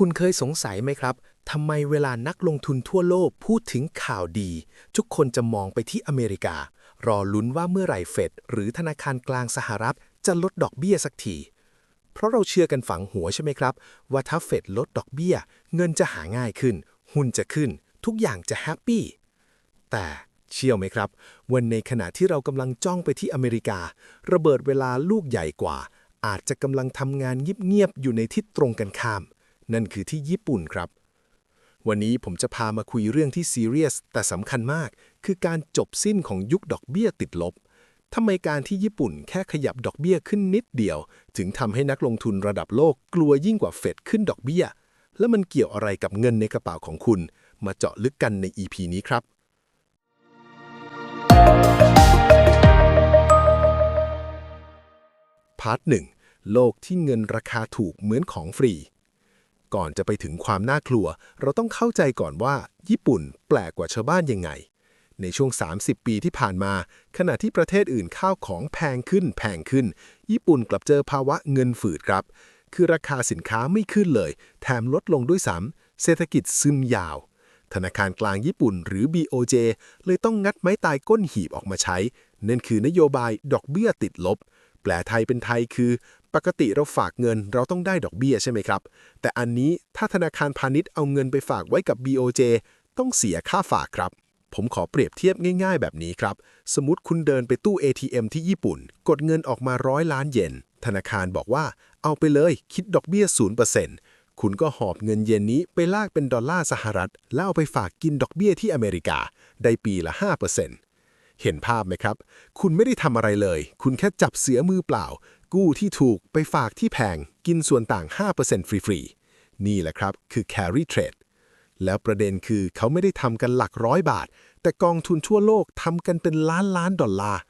คุณเคยสงสัยไหมครับทำไมเวลานักลงทุนทั่วโลกพูดถึงข่าวดี ทุกคนจะมองไปที่อเมริกา รอลุ้นว่าเมื่อไหร่เฟดหรือธนาคารกลางสหรัฐจะลดดอกเบี้ยสักที เพราะเราเชื่อกันฝังหัวใช่ไหมครับ ว่าถ้าเฟดลดดอกเบี้ย เงินจะหาง่ายขึ้น หุ้นจะขึ้น ทุกอย่างจะแฮปปี้ แต่เชื่อไหมครับ วันในขณะที่เรากำลังจ้องไปที่อเมริกา ระเบิดเวลาลูกใหญ่กว่า อาจจะกำลังทำงานเงียบๆอยู่ในทิศตรงกันข้าม นั่นคือที่ญี่ปุ่นครับ วันนี้ผมจะพามาคุยเรื่องที่ซีเรียสแต่สำคัญมาก คือการจบสิ้นของยุคดอกเบี้ยติดลบทำไมการที่ญี่ปุ่นแค่ขยับดอกเบี้ยขึ้นนิดเดียว ถึงทำให้นักลงทุนระดับโลกกลัวยิ่งกว่าเฟดขึ้นดอกเบี้ย แล้วมันเกี่ยวอะไรกับเงินในกระเป๋าของคุณ มาเจาะลึกกันใน EP นี้ครับ พาร์ทหนึ่งโลกที่เงินราคาถูกเหมือนของฟรี ก่อนจะไปถึงความน่ากลัว เราต้องเข้าใจก่อนว่า ญี่ปุ่นแปลกกว่าชาวบ้านยังไง ในช่วง 30 ปีที่ผ่านมา ขณะที่ประเทศอื่นข้าวของแพงขึ้นแพงขึ้น ญี่ปุ่นกลับเจอภาวะเงินฝืดครับ คือราคาสินค้าไม่ขึ้นเลย แถมลดลงด้วยซ้ำเศรษฐกิจซึมยาว ธนาคารกลางญี่ปุ่นหรือ BOJ เลยต้องงัดไม้ตายก้นหีบออกมาใช้นั่นคือนโยบายดอกเบี้ยติดลบ แปลไทยเป็นไทยคือ ปกติเราฝากเงินเราต้องได้ดอกเบี้ยใช่ไหมครับ แต่อันนี้ถ้าธนาคารพาณิชย์เอาเงินไปฝากไว้กับ BOJ ต้องเสียค่าฝากครับ ผมขอเปรียบเทียบง่ายๆ แบบนี้ครับ สมมติคุณเดินไปตู้ ATM ที่ญี่ปุ่น กดเงินออกมาร้อยล้านเยน ธนาคารบอกว่า เอาไปเลยคิดดอกเบี้ย 0%คุณก็หอบเงินเยนนี้ไปลากเป็นดอลลาร์สหรัฐ แล้วเอาไปฝากกินดอกเบี้ยที่อเมริกา ได้ปีละ 5%เห็นภาพไหมครับ คุณไม่ได้ทำอะไรเลย คุณแค่จับเสือมือเปล่า กู้ที่ถูกไปฝากที่แพงกินส่วนต่าง 5%ฟรีๆ นี่แหละครับคือ carry trade แล้วประเด็นคือเขาไม่ได้ทำกันหลักร้อยบาท แต่กองทุนทั่วโลกทำกันเป็นล้านล้านดอลลาร์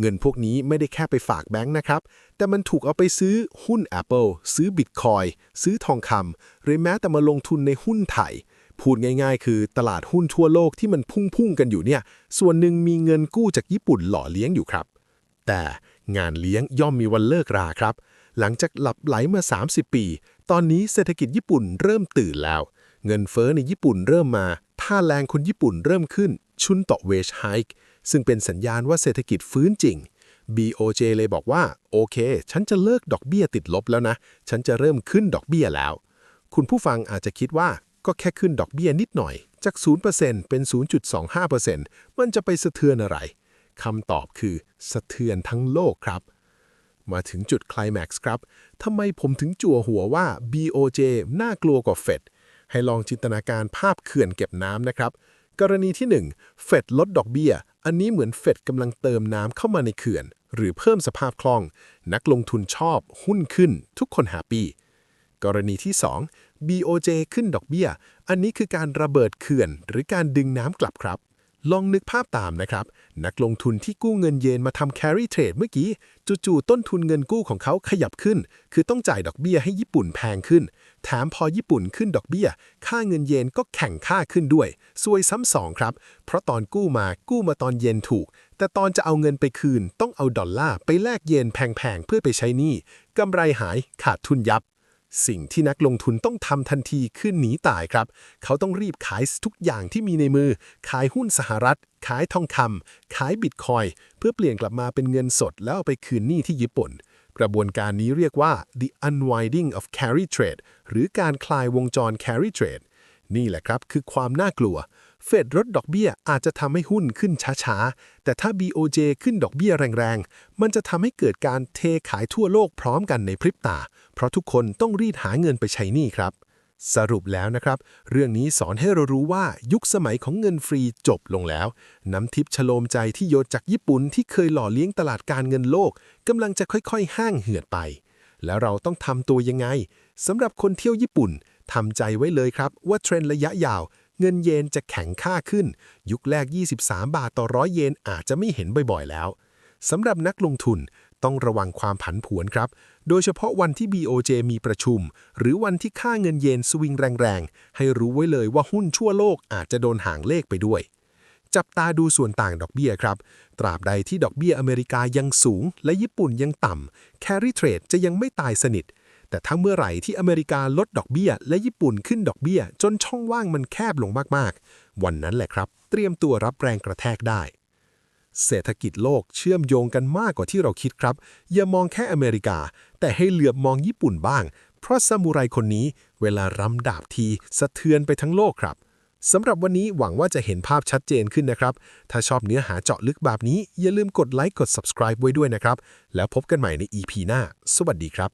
เงินพวกนี้ไม่ได้แค่ไปฝากแบงค์นะครับ แต่มันถูกเอาไปซื้อหุ้น Apple ซื้อบิตคอยซื้อทองคำหรือแม้แต่มาลงทุนในหุ้นไทย พูดง่ายๆ คือตลาดหุ้นทั่วโลกที่มันพุ่งๆกันอยู่เนี่ย ส่วนหนึ่งมีเงินกู้จากญี่ปุ่นหล่อเลี้ยงอยู่ครับ แต่งานเลี้ยงย่อมมีวันเลิกราครับ หลังจากหลับไหลมา 30 ปี ตอนนี้เศรษฐกิจญี่ปุ่นเริ่มตื่นแล้ว เงินเฟ้อในญี่ปุ่นเริ่มมา ท่าแรงคนญี่ปุ่นเริ่มขึ้น ชุนต่อเวชไฮค์ซึ่งเป็นสัญญาณว่าเศรษฐกิจฟื้นจริง BOJ เลยบอกว่า โอเค ฉันจะเลิกดอกเบี้ยติดลบแล้วนะ ฉันจะเริ่มขึ้นดอกเบี้ยแล้ว คุณผู้ฟังอาจจะคิดว่าก็แค่ขึ้นดอกเบี้ยนิดหน่อย จาก 0%เป็น 0.25%มันจะไปสะเทือนอะไร คำตอบคือสะเทือนทั้งโลกครับ มาถึงจุดคลแม็กซ์ครับทำไมผมถึงจั่วหัวว่า BOJ น่ากลัวกว่าเฟดให้ลองจินตนาการภาพเขื่อนเก็บน้ำนะครับ กรณีที่ 1 เฟดลดดอกเบี้ย อันนี้เหมือนเฟดกำลังเติมน้ำเข้ามาในเขื่อน หรือเพิ่มสภาพคล่อง นักลงทุนชอบ หุ้นขึ้น ทุกคนแฮปปี้กรณีที่ 2 BOJ ขึ้นดอกเบี้ย อันนี้คือการระเบิดเขื่อน หรือการดึงน้ำกลับครับ ลองนึกภาพตามนะครับ นักลงทุนที่กู้เงินเยนมาทำ carry trade เมื่อกี้ จู่ๆต้นทุนเงินกู้ของเขาขยับขึ้น คือต้องจ่ายดอกเบี้ยให้ญี่ปุ่นแพงขึ้น แถมพอญี่ปุ่นขึ้นดอกเบี้ย ค่าเงินเยนก็แข่งค่าขึ้นด้วยซวยซ้ำสองครับ เพราะตอนกู้มากู้มาตอนเยนถูก แต่ตอนจะเอาเงินไปคืน ต้องเอาดอลลาร์ไปแลกเยนแพงๆเพื่อไปใช้หนี้กำไรหายขาดทุนยับ สิ่งที่นักลงทุนต้องทำทันทีคือหนีตายครับ เขาต้องรีบขายทุกอย่างที่มีในมือ ขายหุ้นสหรัฐ ขายทองคำขายบิตคอยเพื่อเปลี่ยนกลับมาเป็นเงินสดแล้วเอาไปคืนหนี้ที่ญี่ปุ่น กระบวนการนี้เรียกว่า the unwinding of carry trade หรือการคลายวงจร carry trade นี่แหละครับคือความน่ากลัว เฟดลดดอกเบี้ยอาจจะทำให้หุ้นขึ้นช้าๆ แต่ถ้า BOJ ขึ้นดอกเบี้ยแรงๆ มันจะทำให้เกิดการเทขายทั่วโลกพร้อมกันในพริบตา เพราะทุกคนต้องรีดหาเงินไปใช้หนี้ครับ สรุปแล้วนะครับ เรื่องนี้สอนให้เรารู้ว่ายุคสมัยของเงินฟรีจบลงแล้ว น้ำทิพย์ชโลมใจที่โยนจากญี่ปุ่นที่เคยหล่อเลี้ยงตลาดการเงินโลกกำลังจะค่อยๆ ห้างเหือดไป แล้วเราต้องทำตัวยังไงสำหรับคนเที่ยวญี่ปุ่น ทำใจไว้เลยครับว่าเทรนระยะยาว เงินเยนจะแข็งค่าขึ้น ยุคแรก 23 บาทต่อร้อยเยนอาจจะไม่เห็นบ่อยๆแล้วสำหรับนักลงทุนต้องระวังความผันผวนครับ โดยเฉพาะวันที่ BOJ มีประชุม หรือวันที่ค่าเงินเยนสวิงแรงๆ ให้รู้ไว้เลยว่าหุ้นชั่วโลกอาจจะโดนห่างเลขไปด้วย จับตาดูส่วนต่างดอกเบี้ยครับ ตราบใดที่ดอกเบี้ยอเมริกายังสูง และญี่ปุ่นยังต่ำ carry trade จะยังไม่ตายสนิท แต่ถ้าเมื่อไหร่ที่อเมริกาลดดอกเบี้ย และญี่ปุ่นขึ้นดอกเบี้ย จนช่องว่างมันแคบลงมากๆ วันนั้นแหละครับ เตรียมตัวรับแรงกระแทกได้ เศรษฐกิจโลกเชื่อมโยงกันมากกว่าที่เราคิดครับ อย่ามองแค่อเมริกา แต่ให้เหลือบมองญี่ปุ่นบ้าง เพราะซามูไรคนนี้เวลารำดาบทีสะเทือนไปทั้งโลกครับสำหรับวันนี้หวังว่าจะเห็นภาพชัดเจนขึ้นนะครับ ถ้าชอบเนื้อหาเจาะลึกแบบนี้ อย่าลืมกดไลค์กด subscribe ไว้ด้วยนะครับ แล้วพบกันใหม่ใน EP หน้า สวัสดีครับ